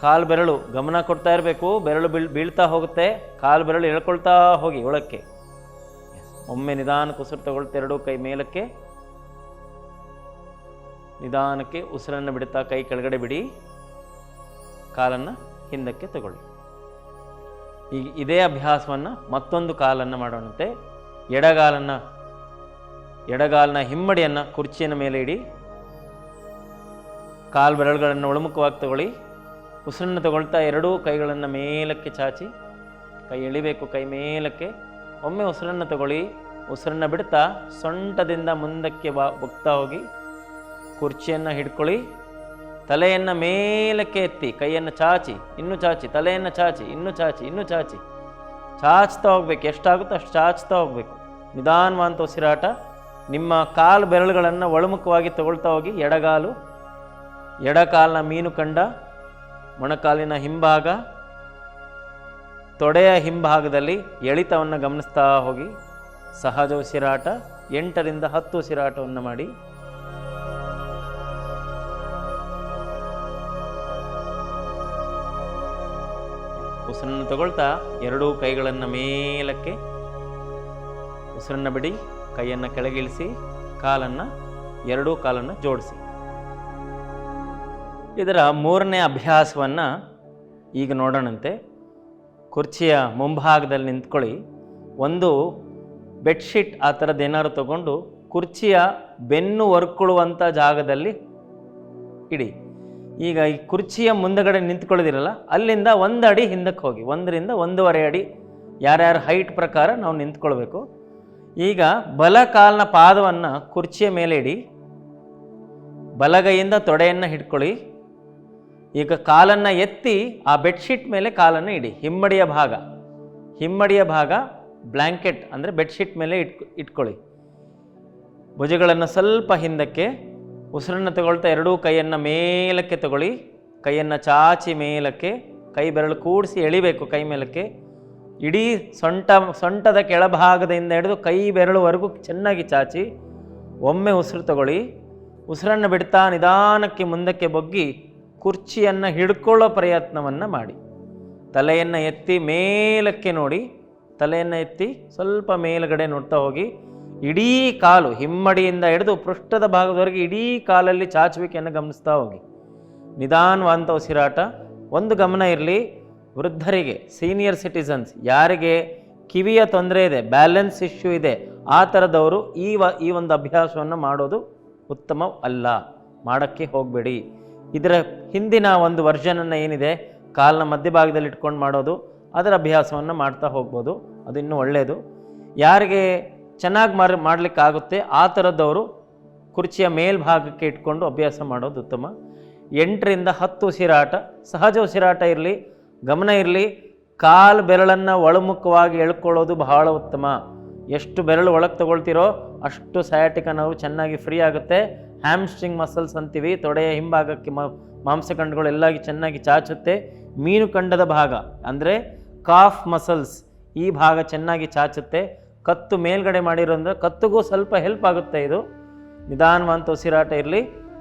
ಕಾಲು ಬೆರಳು ಗಮನ ಕೊಡ್ತಾ ಇರಬೇಕು, ಬೆರಳು ಬೀಳ್ ಬೀಳ್ತಾ ಹೋಗುತ್ತೆ, ಕಾಲು ಬೆರಳು ಎಳ್ಕೊಳ್ತಾ ಹೋಗಿ ಒಳಕ್ಕೆ. ಒಮ್ಮೆ ನಿಧಾನಕ್ಕೆ ಉಸಿರು ತಗೊಳ್ತಾ ಎರಡೂ ಕೈ ಮೇಲಕ್ಕೆ. ನಿಧಾನಕ್ಕೆ ಉಸಿರನ್ನು ಬಿಡುತ್ತಾ ಕೈ ಕೆಳಗಡೆ ಬಿಡಿ. ಕಾಲನ್ನು ಹಿಂದಕ್ಕೆ ತಗೊಳ್ಳಿ. ಈಗ ಇದೇ ಅಭ್ಯಾಸವನ್ನು ಮತ್ತೊಂದು ಕಾಲನ್ನು ಮಾಡೋಣಂತೆ. ಎಡಗಾಲನ್ನು ಎಡಗಾಲನ್ನ ಹಿಮ್ಮಡಿಯನ್ನು ಕುರ್ಚಿಯ ಮೇಲೆ ಇಡಿ. ಕಾಲು ಬೆರಳುಗಳನ್ನು ಒಳಮುಖವಾಗಿ ತಗೊಳ್ಳಿ. ಉಸಿರನ್ನು ತಗೊಳ್ತಾ ಎರಡೂ ಕೈಗಳನ್ನು ಮೇಲಕ್ಕೆ ಚಾಚಿ. ಕೈ ಎಳಿಬೇಕು, ಕೈ ಮೇಲಕ್ಕೆ ಒಮ್ಮೆ ಉಸಿರನ್ನು ತಗೊಳ್ಳಿ. ಉಸಿರನ್ನು ಬಿಡ್ತಾ ಸೊಂಟದಿಂದ ಮುಂದಕ್ಕೆ ಬಾ ಬಗ್ತಾ ಹೋಗಿ. ಕುರ್ಚಿಯನ್ನು ಹಿಡ್ಕೊಳ್ಳಿ. ತಲೆಯನ್ನು ಮೇಲಕ್ಕೆ ಎತ್ತಿ, ಕೈಯನ್ನು ಚಾಚಿ, ಇನ್ನೂ ಚಾಚಿ, ತಲೆಯನ್ನು ಚಾಚಿ, ಇನ್ನೂ ಚಾಚಿ ಇನ್ನೂ ಚಾಚಿ. ಚಾಚ್ತಾ ಹೋಗ್ಬೇಕು, ಎಷ್ಟಾಗುತ್ತೋ ಅಷ್ಟು ಚಾಚ್ತಾ ಹೋಗ್ಬೇಕು. ನಿಧಾನವಂತ ಉಸಿರಾಟ. ನಿಮ್ಮ ಕಾಲು ಬೆರಳುಗಳನ್ನು ಒಳಮುಖವಾಗಿ ತಗೊಳ್ತಾ ಹೋಗಿ, ಎಡಗಾಲು, ಎಡಕಾಲಿನ ಮೀನು ಕಂಡ, ಮೊಣಕಾಲಿನ ಹಿಂಭಾಗ ತೊಡೆಯ ಹಿಂಭಾಗದಲ್ಲಿ ಎಳಿತವನ್ನು ಗಮನಿಸ್ತಾ ಹೋಗಿ. ಸಹಜ ಉಸಿರಾಟ, ಎಂಟರಿಂದ ಹತ್ತು ಉಸಿರಾಟವನ್ನು ಮಾಡಿ. ಉಸಿರನ್ನು ತಗೊಳ್ತಾ ಎರಡೂ ಕೈಗಳನ್ನು ಮೇಲಕ್ಕೆ ಉಸಿರನ್ನು ಬಿಡಿ, ಕೈಯನ್ನು ಕೆಳಗಿಳಿಸಿ, ಕಾಲನ್ನು, ಎರಡೂ ಕಾಲನ್ನು ಜೋಡಿಸಿ. ಇದರ ಮೂರನೇ ಅಭ್ಯಾಸವನ್ನು ಈಗ ನೋಡೋಣಂತೆ. ಕುರ್ಚಿಯ ಮುಂಭಾಗದಲ್ಲಿ ನಿಂತ್ಕೊಳ್ಳಿ. ಒಂದು ಬೆಡ್ಶೀಟ್ ಆ ಥರದ್ದು ಏನಾದ್ರು ತಗೊಂಡು ಕುರ್ಚಿಯ ಬೆನ್ನು ಒರ್ಕೊಳ್ಳುವಂಥ ಜಾಗದಲ್ಲಿ ಇಡಿ. ಈಗ ಈ ಕುರ್ಚಿಯ ಮುಂದಗಡೆ ನಿಂತ್ಕೊಳ್ಳೋದಿರಲ್ಲ, ಅಲ್ಲಿಂದ ಒಂದು ಅಡಿ ಹಿಂದಕ್ಕೆ ಹೋಗಿ. ಒಂದರಿಂದ ಒಂದೂವರೆ ಅಡಿ ಯಾರ್ಯಾರ ಹೈಟ್ ಪ್ರಕಾರ ನಾವು ನಿಂತ್ಕೊಳ್ಬೇಕು. ಈಗ ಬಲ ಕಾಲಿನ ಪಾದವನ್ನು ಕುರ್ಚಿಯ ಮೇಲೆ ಇಡಿ. ಬಲಗೈಯಿಂದ ತೊಡೆಯನ್ನು ಹಿಡ್ಕೊಳ್ಳಿ. ಈಗ ಕಾಲನ್ನು ಎತ್ತಿ ಆ ಬೆಡ್ಶೀಟ್ ಮೇಲೆ ಕಾಲನ್ನು ಇಡಿ. ಹಿಮ್ಮಡಿಯ ಭಾಗ. ಹಿಮ್ಮಡಿಯ ಭಾಗ ಬ್ಲ್ಯಾಂಕೆಟ್ ಅಂದರೆ ಬೆಡ್ಶೀಟ್ ಮೇಲೆ ಇಟ್ ಇಟ್ಕೊಳ್ಳಿ. ಭುಜಗಳನ್ನು ಸ್ವಲ್ಪ ಹಿಂದಕ್ಕೆ, ಉಸಿರನ್ನು ತಗೊಳ್ತಾ ಎರಡೂ ಕೈಯನ್ನು ಮೇಲಕ್ಕೆ ತಗೊಳ್ಳಿ. ಕೈಯನ್ನು ಚಾಚಿ ಮೇಲಕ್ಕೆ, ಕೈ ಬೆರಳು ಕೂಡಿಸಿ ಎಳಿಬೇಕು ಕೈ ಮೇಲಕ್ಕೆ. ಇಡೀ ಸೊಂಟ, ಸೊಂಟದ ಕೆಳಭಾಗದಿಂದ ಹಿಡಿದು ಕೈ ಬೆರಳುವರೆಗೂ ಚೆನ್ನಾಗಿ ಚಾಚಿ, ಒಮ್ಮೆ ಉಸಿರು ತಗೊಳ್ಳಿ. ಉಸಿರನ್ನು ಬಿಡ್ತಾ ನಿಧಾನಕ್ಕೆ ಮುಂದಕ್ಕೆ ಬೊಗ್ಗಿ ಕುರ್ಚಿಯನ್ನು ಹಿಡ್ಕೊಳ್ಳೋ ಪ್ರಯತ್ನವನ್ನು ಮಾಡಿ. ತಲೆಯನ್ನು ಎತ್ತಿ ಮೇಲಕ್ಕೆ ನೋಡಿ, ತಲೆಯನ್ನು ಎತ್ತಿ ಸ್ವಲ್ಪ ಮೇಲುಗಡೆ ನೋಡ್ತಾ ಹೋಗಿ, ಇಡೀ ಕಾಲು ಹಿಮ್ಮಡಿಯಿಂದ ಹಿಡಿದು ಪೃಷ್ಠದ ಭಾಗದವರೆಗೆ ಇಡೀ ಕಾಲಲ್ಲಿ ಚಾಚುವಿಕೆಯನ್ನು ಗಮನಿಸ್ತಾ ಹೋಗಿ. ನಿಧಾನವಾದಂಥ ಉಸಿರಾಟ, ಒಂದು ಗಮನ ಇರಲಿ, ವೃದ್ಧರಿಗೆ, ಸೀನಿಯರ್ ಸಿಟಿಸನ್ಸ್, ಯಾರಿಗೆ ಕಿವಿಯ ತೊಂದರೆ ಇದೆ, ಬ್ಯಾಲೆನ್ಸ್ ಇಶ್ಯೂ ಇದೆ, ಆ ಥರದವರು ಈ ವ, ಈ ಒಂದು ಅಭ್ಯಾಸವನ್ನು ಮಾಡೋದು ಉತ್ತಮ ಅಲ್ಲ, ಮಾಡೋಕ್ಕೆ ಹೋಗಬೇಡಿ. ಇದರ ಹಿಂದಿನ ಒಂದು ವರ್ಷನನ್ನು ಏನಿದೆ? ಕಾಲಿನ ಮಧ್ಯಭಾಗದಲ್ಲಿ ಇಟ್ಕೊಂಡು ಮಾಡೋದು, ಅದರ ಅಭ್ಯಾಸವನ್ನು ಮಾಡ್ತಾ ಹೋಗ್ಬೋದು. ಅದು ಇನ್ನೂ ಒಳ್ಳೆಯದು ಯಾರಿಗೆ ಚೆನ್ನಾಗಿ ಮಾರ್, ಮಾಡಲಿಕ್ಕಾಗುತ್ತೆ, ಆ ಥರದ್ದವರು ಕುರ್ಚಿಯ ಮೇಲ್ಭಾಗಕ್ಕೆ ಇಟ್ಕೊಂಡು ಅಭ್ಯಾಸ ಮಾಡೋದು ಉತ್ತಮ. ಎಂಟರಿಂದ ಹತ್ತು ಉಸಿರಾಟ ಸಹಜ ಉಸಿರಾಟ ಇರಲಿ, ಗಮನ ಇರಲಿ, ಕಾಲು ಬೆರಳನ್ನು ಒಳಮುಖವಾಗಿ ಎಳ್ಕೊಳ್ಳೋದು ಬಹಳ ಉತ್ತಮ. ಎಷ್ಟು ಬೆರಳು ಒಳಗೆ ತಗೊಳ್ತಿರೋ ಅಷ್ಟು ಸಯಾಟಿಕ ನಾವು ಚೆನ್ನಾಗಿ ಫ್ರೀ ಆಗುತ್ತೆ. ಹ್ಯಾಮ್ಸ್ಟ್ರಿಂಗ್ ಮಸಲ್ಸ್ ಅಂತೀವಿ, ತೊಡೆಯ ಹಿಂಭಾಗಕ್ಕೆ ಮಾಂಸಖಂಡಗಳು ಎಲ್ಲಾಗಿ ಚೆನ್ನಾಗಿ ಚಾಚುತ್ತೆ. ಮೀನು ಕಂಡದ ಭಾಗ ಅಂದರೆ ಕಾಫ್ ಮಸಲ್ಸ್ ಈ ಭಾಗ ಚೆನ್ನಾಗಿ ಚಾಚುತ್ತೆ. ಕತ್ತು ಮೇಲ್ಗಡೆ ಮಾಡಿರೋಂದ್ರೆ ಕತ್ತುಗೂ ಸ್ವಲ್ಪ ಹೆಲ್ಪ್ ಆಗುತ್ತೆ ಇದು. ನಿಧಾನವಂತ ಉಸಿರಾಟ ಇರಲಿ.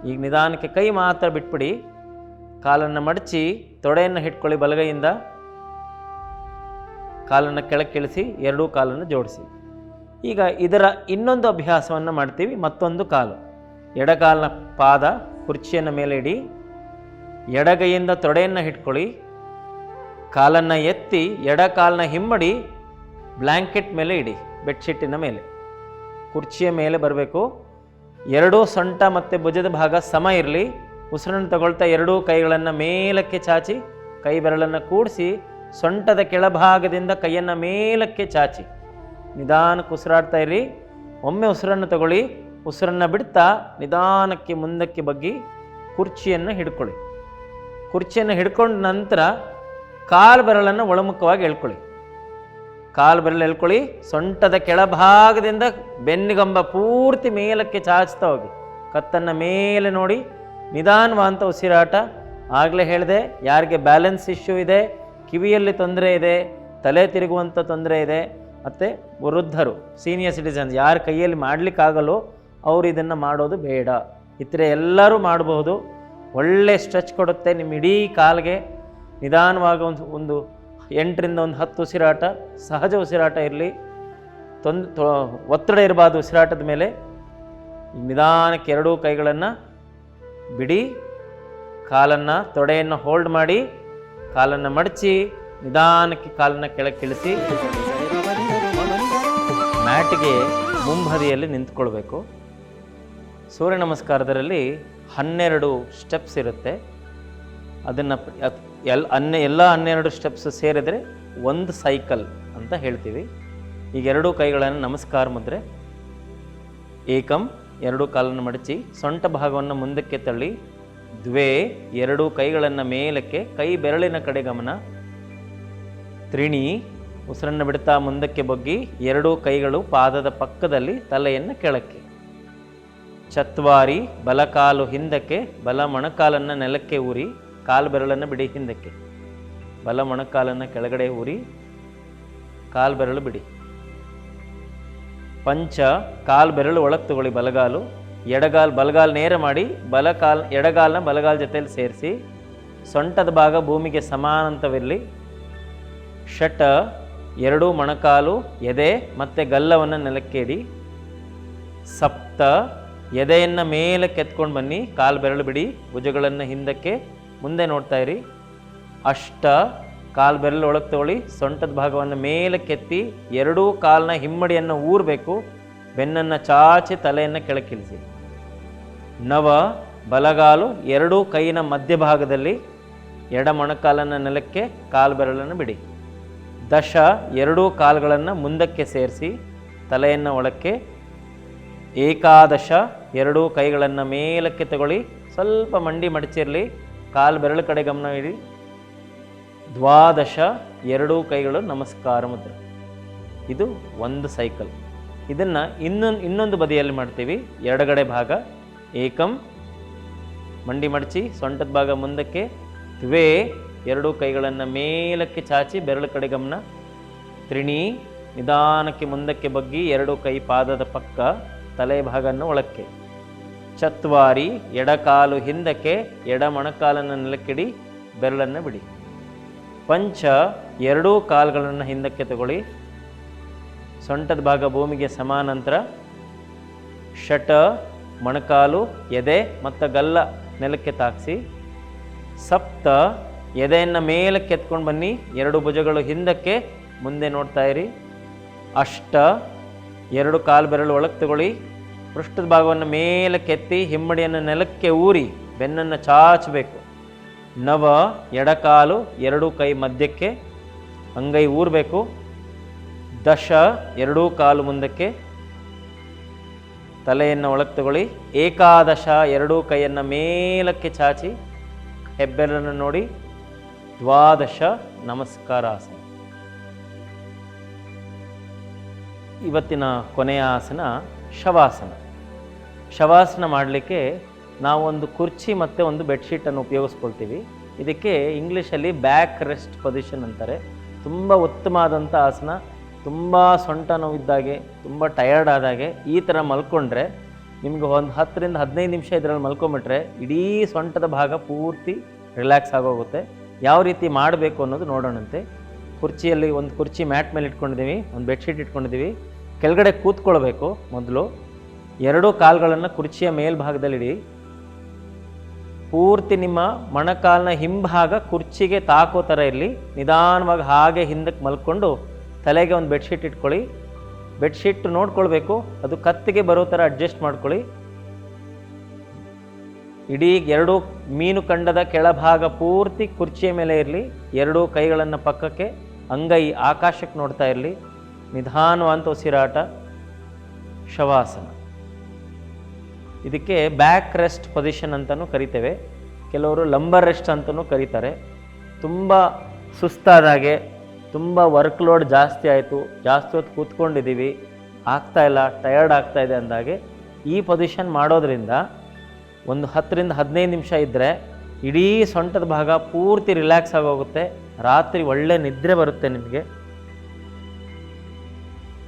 ಈಗ ನಿಧಾನಕ್ಕೆ ಕೈ ಮಾತ್ರ ಬಿಟ್ಬಿಡಿ. ಕಾಲನ್ನು ಮಡಚಿ, ತೊಡೆಯನ್ನು ಹಿಡ್ಕೊಳ್ಳಿ ಬಲಗೈಯಿಂದ. ಕಾಲನ್ನು ಕೆಳಕ್ಕಿಳಿಸಿ, ಎರಡೂ ಕಾಲನ್ನು ಜೋಡಿಸಿ. ಈಗ ಇದರ ಇನ್ನೊಂದು ಅಭ್ಯಾಸವನ್ನು ಮಾಡ್ತೀವಿ, ಮತ್ತೊಂದು ಕಾಲು. ಎಡಕಾಲಿನ ಪಾದ ಕುರ್ಚಿಯನ್ನು ಮೇಲೆ ಇಡಿ, ಎಡಗೈಯಿಂದ ತೊಡೆಯನ್ನು ಹಿಡ್ಕೊಳ್ಳಿ, ಕಾಲನ್ನು ಎತ್ತಿ ಎಡಕಾಲನ್ನ ಹಿಮ್ಮಡಿ ಬ್ಲ್ಯಾಂಕೆಟ್ ಮೇಲೆ ಇಡಿ, ಬೆಡ್ಶೀಟಿನ ಮೇಲೆ. ಕುರ್ಚಿಯ ಮೇಲೆ ಬರಬೇಕು. ಎರಡೂ ಸೊಂಟ ಮತ್ತು ಭುಜದ ಭಾಗ ಸಮ ಇರಲಿ. ಉಸಿರನ್ನು ತಗೊಳ್ತಾ ಎರಡೂ ಕೈಗಳನ್ನು ಮೇಲಕ್ಕೆ ಚಾಚಿ, ಕೈ ಬೆರಳನ್ನು ಕೂಡಿಸಿ, ಸೊಂಟದ ಕೆಳಭಾಗದಿಂದ ಕೈಯನ್ನು ಮೇಲಕ್ಕೆ ಚಾಚಿ. ನಿಧಾನಕ್ಕೆ ಉಸಿರಾಡ್ತಾ ಇರಿ ಒಮ್ಮೆ ಉಸಿರನ್ನು ತಗೊಳ್ಳಿ. ಉಸಿರನ್ನು ಬಿಡ್ತಾ ನಿಧಾನಕ್ಕೆ ಮುಂದಕ್ಕೆ ಬಗ್ಗಿ ಕುರ್ಚಿಯನ್ನು ಹಿಡ್ಕೊಳ್ಳಿ. ಕುರ್ಚಿಯನ್ನು ಹಿಡ್ಕೊಂಡ ನಂತರ ಕಾಲು ಬೆರಳನ್ನು ಒಳಮುಖವಾಗಿ ಎಳ್ಕೊಳ್ಳಿ. ಕಾಲು ಬೆರಳು ಎಳ್ಕೊಳ್ಳಿ, ಸೊಂಟದ ಕೆಳಭಾಗದಿಂದ ಬೆನ್ನಿಗಂಬ ಪೂರ್ತಿ ಮೇಲಕ್ಕೆ ಚಾಚ್ತಾ ಹೋಗಿ. ಕತ್ತನ್ನು ಮೇಲೆ ನೋಡಿ ನಿಧಾನವಾದಂಥ ಉಸಿರಾಟ. ಆಗಲೇ ಹೇಳಿದೆ, ಯಾರಿಗೆ ಬ್ಯಾಲೆನ್ಸ್ ಇಶ್ಯೂ ಇದೆ, ಕಿವಿಯಲ್ಲಿ ತೊಂದರೆ ಇದೆ, ತಲೆ ತಿರುಗುವಂಥ ತೊಂದರೆ ಇದೆ, ಮತ್ತು ವೃದ್ಧರು ಸೀನಿಯರ್ ಸಿಟಿಸನ್ಸ್ ಯಾರ ಕೈಯಲ್ಲಿ ಮಾಡಲಿಕ್ಕಾಗಲ್ಲೋ ಅವರು ಇದನ್ನು ಮಾಡೋದು ಬೇಡ. ಇತರೆ ಎಲ್ಲರೂ ಮಾಡಬಹುದು. ಒಳ್ಳೆ ಸ್ಟ್ರೆಚ್ ಕೊಡುತ್ತೆ ನಿಮ್ಮ ಇಡೀ ಕಾಲಿಗೆ. ನಿಧಾನವಾಗಿ ಒಂದು ಒಂದು ಎಂಟರಿಂದ ಒಂದು ಹತ್ತು ಉಸಿರಾಟ, ಸಹಜ ಉಸಿರಾಟ ಇರಲಿ. ತೊಂದ್ ಒತ್ತಡ ಇರಬಾರ್ದು ಉಸಿರಾಟದ ಮೇಲೆ. ನಿಧಾನಕ್ಕೆ ಎರಡೂ ಕೈಗಳನ್ನು ಬಿಡಿ. ಕಾಲನ್ನು ತೊಡೆಯನ್ನು ಹೋಲ್ಡ್ ಮಾಡಿ. ಕಾಲನ್ನು ಮಡಚಿ. ನಿಧಾನಕ್ಕೆ ಕಾಲನ್ನು ಕೆಳಗೆ ಇಳಿಸಿ ಮ್ಯಾಟ್ಗೆ ಮುಂಬದಿಯಲ್ಲಿ ನಿಂತ್ಕೊಳ್ಬೇಕು. ಸೂರ್ಯ ನಮಸ್ಕಾರದಲ್ಲಿ ಹನ್ನೆರಡು ಸ್ಟೆಪ್ಸ್ ಇರುತ್ತೆ. ಅದನ್ನು ಎಲ್, ಹನ್ನೆ, ಎಲ್ಲ ಹನ್ನೆರಡು ಸ್ಟೆಪ್ಸ್ ಸೇರಿದರೆ ಒಂದು ಸೈಕಲ್ ಅಂತ ಹೇಳ್ತೀವಿ. ಈಗ ಎರಡೂ ಕೈಗಳನ್ನು ನಮಸ್ಕಾರ ಮುದ್ರೆ. ಏಕಂ, ಎರಡೂ ಕಾಲನ್ನು ಮಡಚಿ, ಸೊಂಟ ಭಾಗವನ್ನು ಮುಂದಕ್ಕೆ ತಳ್ಳಿ, ದ್ವೇ, ಎರಡೂ ಕೈಗಳನ್ನು ಮೇಲಕ್ಕೆ, ಕೈ ಬೆರಳಿನ ಕಡೆ ಗಮನ. ತ್ರಿಣಿ, ಉಸಿರನ್ನು ಬಿಡ್ತಾ ಮುಂದಕ್ಕೆ ಬಗ್ಗಿ, ಎರಡೂ ಕೈಗಳು ಪಾದದ ಪಕ್ಕದಲ್ಲಿ ತಲೆಯನ್ನು ಕೆಳಕ್ಕೆ. ಚತ್ವಾರಿ ಬಲಕಾಲು ಹಿಂದಕ್ಕೆ ಬಲ ಮೊಣಕಾಲನ್ನು ನೆಲಕ್ಕೆ ಊರಿ ಕಾಲು ಬೆರಳನ್ನು ಬಿಡಿ ಹಿಂದಕ್ಕೆ. ಬಲ ಮೊಣಕಾಲನ್ನು ಕೆಳಗಡೆ ಊರಿ ಕಾಲು ಬೆರಳು ಬಿಡಿ. ಪಂಚ ಕಾಲು ಬೆರಳು ಒಳಗೆ ತಗೊಳ್ಳಿ ಬಲಗಾಲು, ಎಡಗಾಲ್ ಬಲಗಾಲು ನೇರ ಮಾಡಿ, ಬಲಕಾಲ್ ಎಡಗಾಲನ್ನ ಬಲಗಾಲ ಜೊತೆಯಲ್ಲಿ ಸೇರಿಸಿ, ಸೊಂಟದ ಭಾಗ ಭೂಮಿಗೆ ಸಮಾನಂತವಿರಲಿ. ಷಟ, ಎರಡೂ ಮೊಣಕಾಲು, ಎದೆ ಮತ್ತು ಗಲ್ಲವನ್ನು ನೆಲಕ್ಕೇರಿ. ಸಪ್ತ ಎದೆಯನ್ನು ಮೇಲೆ ಕೆತ್ಕೊಂಡು ಬನ್ನಿ, ಕಾಲು ಬೆರಳು ಬಿಡಿ, ಭುಜಗಳನ್ನು ಹಿಂದಕ್ಕೆ ಮುಂದೆ ನೋಡ್ತಾ ಇರಿ. ಅಷ್ಟ, ಕಾಲು ಬೆರಳು ಒಳಗೆ ತೊಗೊಳ್ಳಿ, ಸೊಂಟದ ಭಾಗವನ್ನು ಮೇಲೆ ಕೆತ್ತಿ, ಎರಡೂ ಕಾಲನ್ನ ಹಿಮ್ಮಡಿಯನ್ನು ಊರಬೇಕು, ಬೆನ್ನನ್ನು ಚಾಚಿ ತಲೆಯನ್ನು ಕೆಳಕ್ಕಿಳಿಸಿ. ನವ, ಬಲಗಾಲು ಎರಡೂ ಕೈಯಿನ ಮಧ್ಯಭಾಗದಲ್ಲಿ, ಎಡ ಮೊಣಕಾಲನ್ನು ನೆಲಕ್ಕೆ ಕಾಲು ಬೆರಳನ್ನು ಬಿಡಿ. ದಶ, ಎರಡೂ ಕಾಲುಗಳನ್ನು ಮುಂದಕ್ಕೆ ಸೇರಿಸಿ, ತಲೆಯನ್ನು ಒಳಕ್ಕೆ ಏಕಾದಶ ಎರಡೂ ಕೈಗಳನ್ನು ಮೇಲಕ್ಕೆ ತಗೊಳ್ಳಿ. ಸ್ವಲ್ಪ ಮಂಡಿ ಮಡಚಿರಲಿ. ಕಾಲು ಬೆರಳು ಕಡೆ ಗಮನ ಇಡಿ. ದ್ವಾದಶ ಎರಡೂ ಕೈಗಳು ನಮಸ್ಕಾರ ಮುದ್ರೆ. ಇದು ಒಂದು ಸೈಕಲ್. ಇದನ್ನು ಇನ್ನೊಂದು ಇನ್ನೊಂದು ಬದಿಯಲ್ಲಿ ಮಾಡ್ತೀವಿ. ಎರಡಗಡೆ ಭಾಗ ಏಕಂ. ಮಂಡಿ ಮಡಚಿ, ಸೊಂಟದ ಭಾಗ ಮುಂದಕ್ಕೆ. ದ್ವೇ ಎರಡೂ ಕೈಗಳನ್ನು ಮೇಲಕ್ಕೆ ಚಾಚಿ, ಬೆರಳು ಕಡೆ ಗಮನ. ತ್ರಿಣಿ ನಿಧಾನಕ್ಕೆ ಮುಂದಕ್ಕೆ ಬಗ್ಗಿ, ಎರಡೂ ಕೈ ಪಾದದ ಪಕ್ಕ. ತಲೆ ಭಾಗವನ್ನು ಒಳಕ್ಕೆ. ಚತ್ವಾರಿ, ಎಡಕಾಲು ಹಿಂದಕ್ಕೆ ಎಡ ಮೊಣಕಾಲನ್ನು ನೆಲಕ್ಕಿಡಿ, ಬೆರಳನ್ನು ಬಿಡಿ. ಪಂಚ, ಎರಡೂ ಕಾಲುಗಳನ್ನು ಹಿಂದಕ್ಕೆ ತಗೊಳ್ಳಿ. ಸೊಂಟದ ಭಾಗ ಭೂಮಿಗೆ ಸಮಾನಂತರ. ಷಟ, ಮೊಣಕಾಲು, ಎದೆ ಮತ್ತು ಗಲ್ಲ ನೆಲಕ್ಕೆ ತಾಗಿಸಿ ಸಪ್ತ, ಎದೆಯನ್ನು ಮೇಲಕ್ಕೆ ಎತ್ಕೊಂಡು ಬನ್ನಿ. ಎರಡು ಭುಜಗಳು ಹಿಂದಕ್ಕೆ, ಮುಂದೆ ನೋಡ್ತಾ ಇರಿ. ಅಷ್ಟ ಎರಡು ಕಾಲು ಬೆರಳು ಒಳಗೆ ತಗೊಳ್ಳಿ. ಪೃಷ್ಠದ ಭಾಗವನ್ನು ಮೇಲಕ್ಕೆ ಎತ್ತಿ, ಹಿಮ್ಮಡಿಯನ್ನು ನೆಲಕ್ಕೆ ಊರಿ, ಬೆನ್ನನ್ನು ಚಾಚಬೇಕು. ನವ, ಎಡಕಾಲು, ಎರಡೂ ಕೈ ಮಧ್ಯಕ್ಕೆ, ಅಂಗೈ ಊರಬೇಕು. ದಶ, ಎರಡೂ ಕಾಲು ಮುಂದಕ್ಕೆ, ತಲೆಯನ್ನು ಒಳಗೆ ತಗೊಳ್ಳಿ. ಏಕಾದಶ, ಎರಡೂ ಕೈಯನ್ನು ಮೇಲಕ್ಕೆ ಚಾಚಿ ಹೆಬ್ಬೆರನ್ನು ನೋಡಿ. ದ್ವಾದಶ, ನಮಸ್ಕಾರಾಸನ. ಇವತ್ತಿನ ಕೊನೆಯ ಆಸನ ಶವಾಸನ. ಶವಾಸನ ಮಾಡಲಿಕ್ಕೆ ನಾವೊಂದು ಕುರ್ಚಿ ಮತ್ತು ಒಂದು ಬೆಡ್ಶೀಟನ್ನು ಉಪಯೋಗಿಸ್ಕೊಳ್ತೀವಿ. ಇದಕ್ಕೆ ಇಂಗ್ಲೀಷಲ್ಲಿ ಬ್ಯಾಕ್ ರೆಸ್ಟ್ ಪೊಸಿಷನ್ ಅಂತಾರೆ. ತುಂಬ ಉತ್ತಮವಾದಂಥ ಆಸನ, ತುಂಬ ಸೊಂಟ ನೋವಿದ್ದಾಗೆ, ತುಂಬ ಟಯರ್ಡ್ ಆದಾಗೆ ಈ ಥರ ಮಲ್ಕೊಂಡ್ರೆ ನಿಮಗೆ ಒಂದು ಹತ್ತರಿಂದ ಹದಿನೈದು ನಿಮಿಷ ಇದರಲ್ಲಿ ಮಲ್ಕೊಂಬಿಟ್ರೆ ಇಡೀ ಸೊಂಟದ ಭಾಗ ಪೂರ್ತಿ ರಿಲ್ಯಾಕ್ಸ್ ಆಗೋಗುತ್ತೆ. ಯಾವ ರೀತಿ ಮಾಡಬೇಕು ಅನ್ನೋದು ನೋಡೋಣಂತೆ. ಕುರ್ಚಿಯಲ್ಲಿ ಒಂದು ಕುರ್ಚಿ ಮ್ಯಾಟ್ ಮೇಲೆ ಇಟ್ಕೊಂಡಿದ್ದೀವಿ ಒಂದು ಬೆಡ್ಶೀಟ್ ಇಟ್ಕೊಂಡಿದ್ದೀವಿ. ಕೆಳಗಡೆ ಕೂತ್ಕೊಳ್ಬೇಕು ಮೊದಲು. ಎರಡೂ ಕಾಲುಗಳನ್ನು ಕುರ್ಚಿಯ ಮೇಲ್ಭಾಗದಲ್ಲಿ ಇಡಿ ಪೂರ್ತಿ ನಿಮ್ಮ ಮೊಣಕಾಲಿನ ಹಿಂಭಾಗ ಕುರ್ಚಿಗೆ ತಾಕೋ ಥರ ಇರಲಿ. ನಿಧಾನವಾಗಿ ಹಾಗೆ ಹಿಂದಕ್ಕೆ ಮಲ್ಕೊಂಡು ತಲೆಗೆ ಒಂದು ಬೆಡ್ಶೀಟ್ ಇಟ್ಕೊಳ್ಳಿ. ಬೆಡ್ಶೀಟ್ ನೋಡ್ಕೊಳ್ಬೇಕು, ಅದು ಕತ್ತಿಗೆ ಬರೋ ಥರ ಅಡ್ಜಸ್ಟ್ ಮಾಡ್ಕೊಳ್ಳಿ. ಇಡೀ ಎರಡೂ ಮೀನು ಕಂಡದ ಕೆಳಭಾಗ ಪೂರ್ತಿ ಕುರ್ಚಿಯ ಮೇಲೆ ಇರಲಿ. ಎರಡೂ ಕೈಗಳನ್ನು ಪಕ್ಕಕ್ಕೆ, ಅಂಗೈ ಆಕಾಶಕ್ಕೆ ನೋಡ್ತಾ ಇರಲಿ. ನಿಧಾನವಂತ ಉಸಿರಾಟ, ಶವಾಸನ. ಇದಕ್ಕೆ ಬ್ಯಾಕ್ ರೆಸ್ಟ್ ಪೊಸಿಷನ್ ಅಂತಲೂ ಕರಿತೇವೆ. ಕೆಲವರು ಲಂಬರ್ ರೆಸ್ಟ್ ಅಂತಲೂ ಕರೀತಾರೆ. ತುಂಬ ಸುಸ್ತಾದಾಗೆ ತುಂಬ ವರ್ಕ್ ಲೋಡ್ ಜಾಸ್ತಿ ಆಯಿತು. ಜಾಸ್ತಿ ಹೊತ್ತು ಕೂತ್ಕೊಂಡಿದ್ದೀವಿ. ಆಗ್ತಾಯಿಲ್ಲ ಟಯರ್ಡ್ ಆಗ್ತಾ ಇದೆ ಅಂದಾಗೆ ಈ ಪೊಸಿಷನ್ ಮಾಡೋದ್ರಿಂದ ಒಂದು ಹತ್ತರಿಂದ ಹದಿನೈದು ನಿಮಿಷ ಇದ್ದರೆ ಇಡೀ ಸೊಂಟದ ಭಾಗ ಪೂರ್ತಿ ರಿಲ್ಯಾಕ್ಸ್ ಆಗೋಗುತ್ತೆ. ರಾತ್ರಿ ಒಳ್ಳೆ ನಿದ್ರೆ ಬರುತ್ತೆ ನಿಮಗೆ.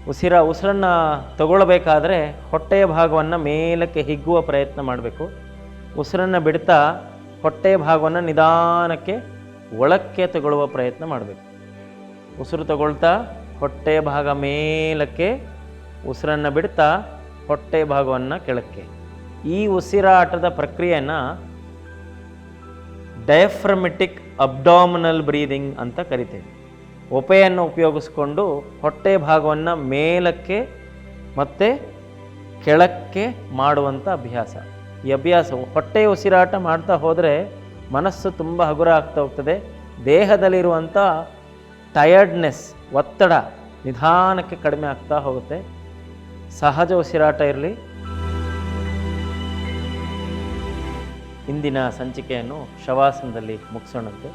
ಉಸಿರ ಉಸಿರನ್ನು ತಗೊಳ್ಬೇಕಾದ್ರೆ ಹೊಟ್ಟೆಯ ಭಾಗವನ್ನು ಮೇಲಕ್ಕೆ ಹಿಗ್ಗುವ ಪ್ರಯತ್ನ ಮಾಡಬೇಕು. ಉಸಿರನ್ನು ಬಿಡ್ತಾ ಹೊಟ್ಟೆಯ ಭಾಗವನ್ನು ನಿಧಾನಕ್ಕೆ ಒಳಕ್ಕೆ ತಗೊಳ್ಳುವ ಪ್ರಯತ್ನ ಮಾಡಬೇಕು. ಉಸಿರು ತಗೊಳ್ತಾ ಹೊಟ್ಟೆಯ ಭಾಗ ಮೇಲಕ್ಕೆ, ಉಸಿರನ್ನು ಬಿಡ್ತಾ ಹೊಟ್ಟೆ ಭಾಗವನ್ನು ಕೆಳಕ್ಕೆ. ಈ ಉಸಿರಾಟದ ಪ್ರಕ್ರಿಯೆಯನ್ನು ಡಯಫ್ರಮೆಟಿಕ್ ಅಬ್ಡಾಮಿನಲ್ ಬ್ರೀದಿಂಗ್ ಅಂತ ಕರಿತೇವೆ. ಒಪೆಯನ್ನು ಉಪಯೋಗಿಸ್ಕೊಂಡು ಹೊಟ್ಟೆ ಭಾಗವನ್ನು ಮೇಲಕ್ಕೆ ಮತ್ತು ಕೆಳಕ್ಕೆ ಮಾಡುವಂಥ ಅಭ್ಯಾಸ. ಈ ಅಭ್ಯಾಸ ಹೊಟ್ಟೆ ಉಸಿರಾಟ ಮಾಡ್ತಾ ಹೋದರೆ ಮನಸ್ಸು ತುಂಬ ಹಗುರ ಆಗ್ತಾ ಹೋಗ್ತದೆ. ದೇಹದಲ್ಲಿರುವಂಥ ಟಯರ್ಡ್ನೆಸ್ ಒತ್ತಡ ನಿಧಾನಕ್ಕೆ ಕಡಿಮೆ ಆಗ್ತಾ ಹೋಗುತ್ತೆ. ಸಹಜ ಉಸಿರಾಟ ಇರಲಿ. ಇಂದಿನ ಸಂಚಿಕೆಯನ್ನು ಶವಾಸನದಲ್ಲಿ ಮುಗಿಸೋಣಂತೆ.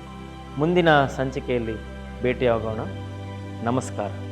ಮುಂದಿನ ಸಂಚಿಕೆಯಲ್ಲಿ ಭೇಟಿಯಾಗೋಣ. ನಮಸ್ಕಾರ.